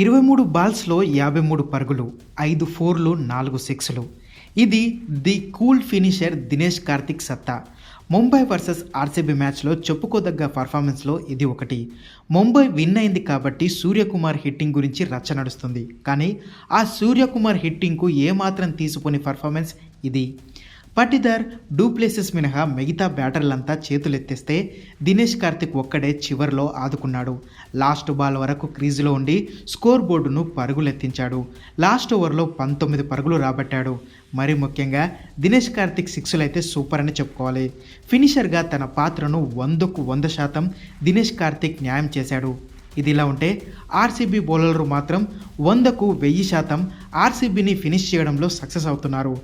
ఇరవై మూడు బాల్స్లో యాభై మూడు పరుగులు ఐదు ఫోర్లు నాలుగు సిక్స్లు. ఇది the cool finisher Dinesh Karthik సత్తా. ముంబై వర్సెస్ ఆర్సీబీ మ్యాచ్లో చెప్పుకోదగ్గ పర్ఫార్మెన్స్లో ఇది ఒకటి. ముంబై విన్ అయింది కాబట్టి సూర్యకుమార్ హిట్టింగ్ గురించి రచ్చ నడుస్తుంది. కానీ ఆ సూర్యకుమార్ హిట్టింగ్కు ఏమాత్రం తీసుకుని పర్ఫార్మెన్స్ ఇది. పటిదార్ డూప్లేసెస్ మినహా మిగతా బ్యాటర్లంతా చేతులెత్తేస్తే దినేష్ కార్తిక్ ఒక్కడే చివరిలో ఆదుకున్నాడు. లాస్ట్ బాల్ వరకు క్రీజులో ఉండి స్కోర్ బోర్డును పరుగులెత్తించాడు. లాస్ట్ ఓవర్లో పంతొమ్మిది పరుగులు రాబట్టాడు. మరి ముఖ్యంగా దినేష్ కార్తిక్ సిక్స్లు అయితే సూపర్ అని చెప్పుకోవాలి. ఫినిషర్గా తన పాత్రను వందకు వంద శాతం దినేష్ కార్తిక్ న్యాయం చేశాడు. ఇది ఇలా ఉంటే ఆర్సీబీ బౌలర్లు మాత్రం వందకు వెయ్యి శాతం ఆర్సీబీని ఫినిష్ చేయడంలో సక్సెస్ అవుతున్నారు.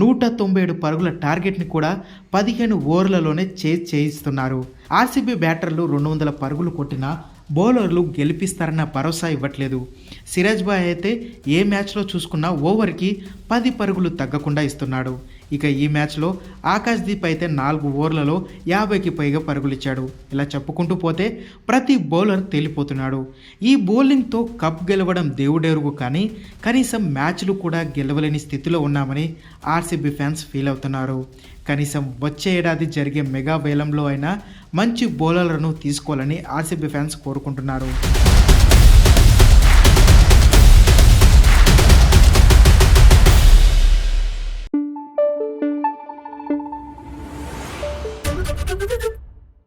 నూట తొంభై ఏడు పరుగుల టార్గెట్ని కూడా పదిహేను ఓవర్లలోనే చేజ్ చేయిస్తున్నారు. ఆర్సీబీ బ్యాటర్లు రెండు వందల పరుగులు కొట్టినా బౌలర్లు గెలిపిస్తారన్న భరోసా ఇవ్వట్లేదు. సిరాజ్ బాయ్ అయితే ఏ మ్యాచ్లో చూసుకున్నా ఓవర్కి పది పరుగులు తగ్గకుండా ఇస్తున్నాడు. ఇక ఈ మ్యాచ్లో ఆకాష్ దీప్ అయితే నాలుగు ఓవర్లలో యాభైకి పైగా పరుగులిచ్చాడు. ఇలా చెప్పుకుంటూ పోతే ప్రతి బౌలర్ తేలిపోతున్నాడు. ఈ బౌలింగ్తో కప్ గెలవడం దేవుడెరుగు కానీ కనీసం మ్యాచ్లు కూడా గెలవలేని స్థితిలో ఉన్నామని ఆర్సీబీ ఫ్యాన్స్ ఫీల్ అవుతున్నారు. కనీసం వచ్చే ఏడాది జరిగే మెగా వేలంలో అయినా మంచి బౌలర్లను తీసుకోవాలని ఆర్సీబీ ఫ్యాన్స్ కోరుకుంటున్నారు.